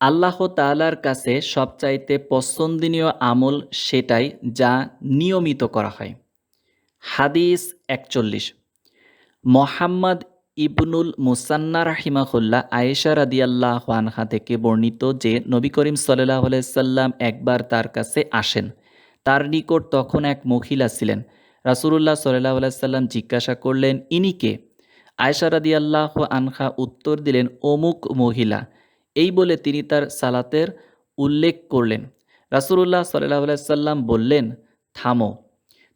আল্লাহ তালার কাছে সবচাইতে পছন্দনীয় আমল সেটাই যা নিয়মিত করা হয়। হাদিস একচল্লিশ। মোহাম্মদ ইবনুল মুসান্না রাহিমাহুল্লাহ আয়েশা রাদিয়াল্লাহ আনহা থেকে বর্ণিত যে নবী করিম সাল্লাহ সাল্লাম একবার তার কাছে আসেন, তার নিকট তখন এক মহিলা ছিলেন। রাসুলুল্লাহ সাল্লাহ সাল্লাম জিজ্ঞাসা করলেন, ইনি কে? আয়েশা রাদিয়াল্লাহ আনহা উত্তর দিলেন, অমুক মহিলা। এই বলে তিনি তার সালাতের উল্লেখ করলেন। রাসুলুল্লাহ সাল্লাহ সাল্লাম বললেন, থামো,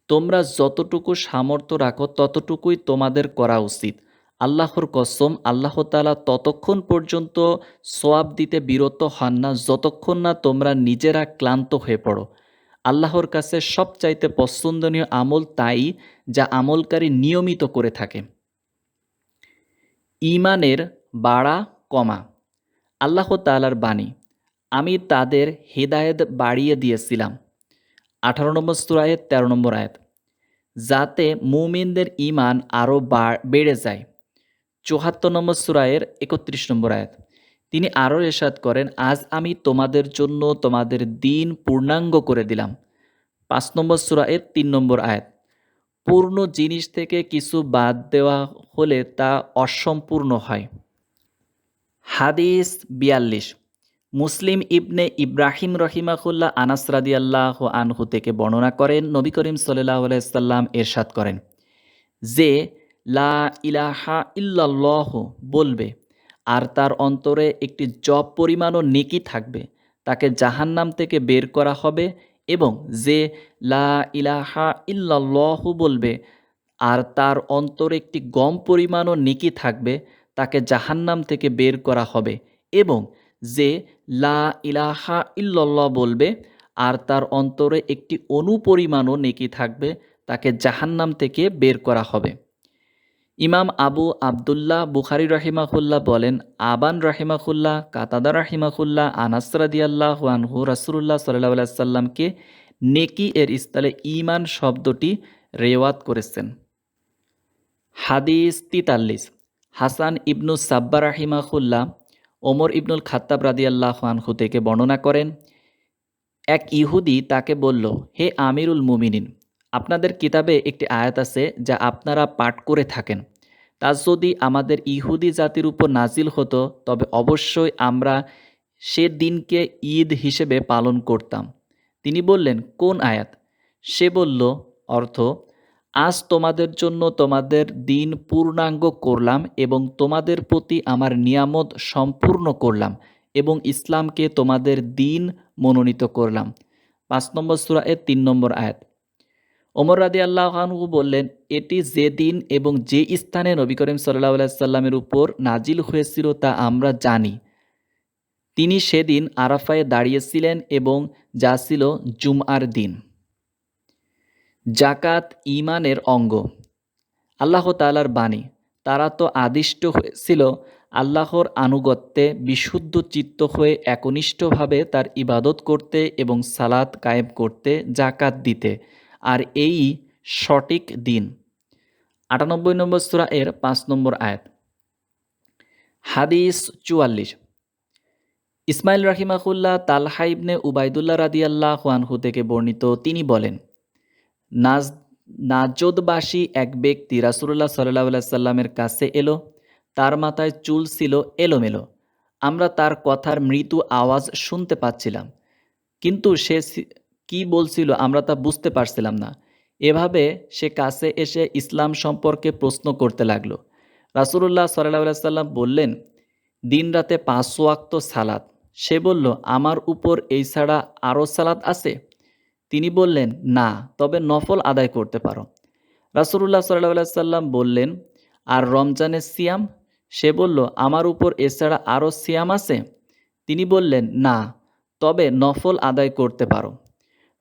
তোমরা যতটুকু সামর্থ্য রাখো ততটুকুই তোমাদের করা উচিত। আল্লাহর কসম, আল্লাহ তালা ততক্ষণ পর্যন্ত সোয়াব দিতে বিরত হন না যতক্ষণ না তোমরা নিজেরা ক্লান্ত হয়ে পড়ো। আল্লাহর কাছে সবচাইতে পছন্দনীয় আমল তাই যা আমলকারী নিয়মিত করে থাকে। ইমানের বাড়া কমা। আল্লাহ তালার বাণী, আমি তাদের হেদায়েত বাড়িয়ে দিয়েছিলাম। আঠারো নম্বর সুরায়ের তেরো নম্বর আয়াত, যাতে মুমিনদের ইমান আরও বেড়ে যায়। চুহাত্তর নম্বর সুরায়ের একত্রিশ নম্বর আয়াত, তিনি আরও এরশাদ করেন, আজ আমি তোমাদের জন্য তোমাদের দিন পূর্ণাঙ্গ করে দিলাম। পাঁচ নম্বর সুরায়ের তিন নম্বর আয়াত, পূর্ণ জিনিস থেকে কিছু বাদ দেওয়া হলে তা অসম্পূর্ণ হয়। হাদিস বিয়াল্লিশ। মুসলিম ইবনে ইব্রাহিম রহিমাহুল্লাহ আনাস রাদিয়াল্লাহ আনহু থেকে বর্ণনা করেন, নবী করিম সাল্লাহ আলাইসাল্লাম এরশাদ করেন যে, লা ইলাহা ইল্লাল্লাহ বলবে, আর তার অন্তরে একটি জব পরিমাণও নেকি থাকবে, তাকে জাহান্নাম থেকে বের করা হবে এবং যে, লা ইলাহা ইল্লাল্লাহ বলবে, আর তার অন্তরে একটি গম পরিমাণও নেকি থাকবে তাকে জাহান্নাম থেকে বের করা হবে এবং যে লা ইলাহা ইল্লাল্লাহ বলবে আর তার অন্তরে একটি অনুপরিমাণও নেকি থাকবে, তাকে জাহান্নাম থেকে বের করা হবে। ইমাম আবু আবদুল্লাহ বুখারি রাহিমাহুল্লাহ বলেন, আবান রাহিমাহুল্লাহ, কাতাদা রাহিমাহুল্লাহ আনাসরাদিয়াল্লাহ আনহু রাসুল্লাহ সাল্লাহ সাল্লামকে নেকি এর স্থলে ইমান শব্দটি রেওয়াত করেছেন। হাদিস তিতাল্লিশ। হাসান ইবনু সাব্বা রাহিমাহুল্লাহ, ওমর ইবনুল খাত্তাব রাদিয়াল্লাহ আনহু থেকে বর্ণনা করেন, এক ইহুদি তাকে বলল, হে আমিরুল মুমিনিন, আপনাদের কিতাবে একটি আয়াত আছে যা আপনারা পাঠ করে থাকেন। তা যদি আমাদের ইহুদি জাতির উপর নাজিল হতো, তবে অবশ্যই আমরা সে দিনকে ঈদ হিসেবে পালন করতাম। তিনি বললেন, কোন আয়াত? সে বলল, অর্থ আজ তোমাদের জন্য তোমাদের দিন পূর্ণাঙ্গ করলাম এবং তোমাদের প্রতি আমার নিয়ামত সম্পূর্ণ করলাম এবং ইসলামকে তোমাদের দিন মনোনীত করলাম। পাঁচ নম্বর সুরা তিন নম্বর আয়াত। ওমর রাদি আল্লাহানহু বললেন, এটি যে দিন এবং যে স্থানে নবী করিম সাল্লাহ সাল্লামের উপর নাজিল হয়েছিল তা আমরা জানি। তিনি সেদিন আরাফায় দাঁড়িয়েছিলেন এবং যা ছিল জুমআর দিন। জাকাত ইমানের অঙ্গ। আল্লাহ তালার বাণী, তারা তো আদিষ্ট হয়েছিল, আল্লাহর আনুগত্যে বিশুদ্ধ চিত্ত হয়ে একনিষ্ঠভাবে তার ইবাদত করতে এবং সালাত কায়েম করতে জাকাত দিতে, আর এই সঠিক দিন। আটানব্বই নম্বর সুরা এর পাঁচ নম্বর আয়াত। হাদিস চুয়াল্লিশ। ইসমাইল রাহিমাহুল্লাহ তালহাইবনে উবায়দুল্লাহ রাদিয়াল্লাহ আনহু থেকে বর্ণিত তিনি বলেন নাজ, নাজদবাসী এক ব্যক্তি রাসুল্লাহ সাল্লাহ সাল্লামের কাছে এলো, তার মাথায় চুল ছিল এলোমেলো। আমরা তার কথার মৃদু আওয়াজ শুনতে পাচ্ছিলাম, কিন্তু সে কি বলছিল আমরা তা বুঝতে পারছিলাম না। এভাবে সে কাছে এসে ইসলাম সম্পর্কে প্রশ্ন করতে লাগল। রাসুল্লাহ সাল্লাহ সাল্লাম বললেন, দিন রাতে পাঁচ ওয়াক্ত সালাত। সে বলল, আমার উপর এই ছাড়া আরও সালাত আছে? তিনি বললেন, না, তবে নফল আদায় করতে পারো। রাসুল্লাহ সাল্লাহ সাল্লাম বললেন, আর রমজানের সিয়াম? সে বলল, আমার উপর এছাড়া আরও সিয়াম আছে? তিনি বললেন, না, তবে নফল আদায় করতে পারো।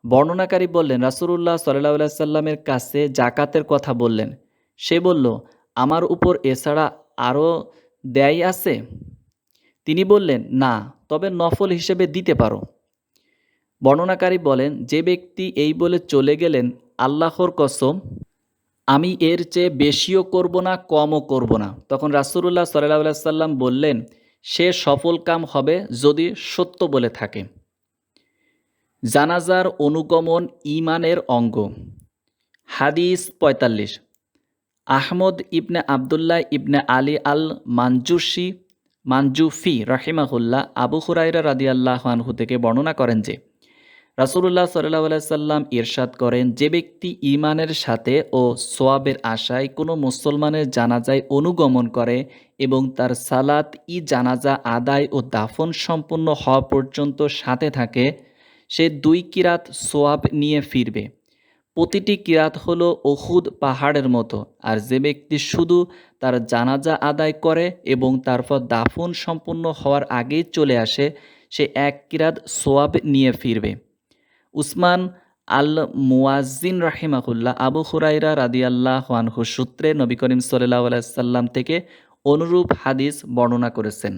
বর্ণনাকারী বললেন রাসুল্লাহ সাল্লাহ সাল্লামের কাছে জাকাতের কথা বললেন। সে বলল, আমার উপর এছাড়া আরও দেয় আছে? তিনি বললেন, না, তবে নফল হিসেবে দিতে পারো। বর্ণনাকারী বলেন, যে ব্যক্তি এই বলে চলে গেলেন আল্লাহর কসম, আমি এর চেয়ে বেশিও করব না, কমও করব না। তখন রাসুল্লাহ সাল্লাহ সাল্লাম বললেন, সে সফল কাম হবে যদি সত্য বলে থাকে। জানাজার অনুগমন ইমানের অঙ্গ। হাদিস পঁয়তাল্লিশ। আহমদ ইবনে আবদুল্লাহ ইবনে আলী আল মানজুসি মানজুফি রাহিমাহুল্লাহ আবু হুরাইরা রাদিয়াল্লাহ আনহু থেকে বর্ণনা করেন যে রাসুল্লাহ সাল্লাহ সাল্লাম ইরশাদ করেন, যে ব্যক্তি ইমানের সাথে ও সোয়াবের আশায় কোনো মুসলমানের জানাজায় অনুগমন করে এবং তার সালাত, ই জানাজা, আদায় ও দাফন সম্পূর্ণ হওয়া পর্যন্ত সাথে থাকে, সে দুই কিরাত সোয়াব নিয়ে ফিরবে। প্রতিটি কিরাত হলো ওহুদ পাহাড়ের মতো, আর যে ব্যক্তি শুধু তার জানাজা আদায় করে এবং তারপর দাফন সম্পূর্ণ হওয়ার আগেই চলে আসে, সে এক কিরাত সোয়াব নিয়ে ফিরবে। উসমান আল মুয়াজ্জিন রাহিমাহুল্লাহ আবু হুরাইরা রাদিয়াল্লাহ আনহু সূত্রে নবী করিম সাল্লাহ সাল্লাম থেকে অনুরূপ হাদিস বর্ণনা করেছেন।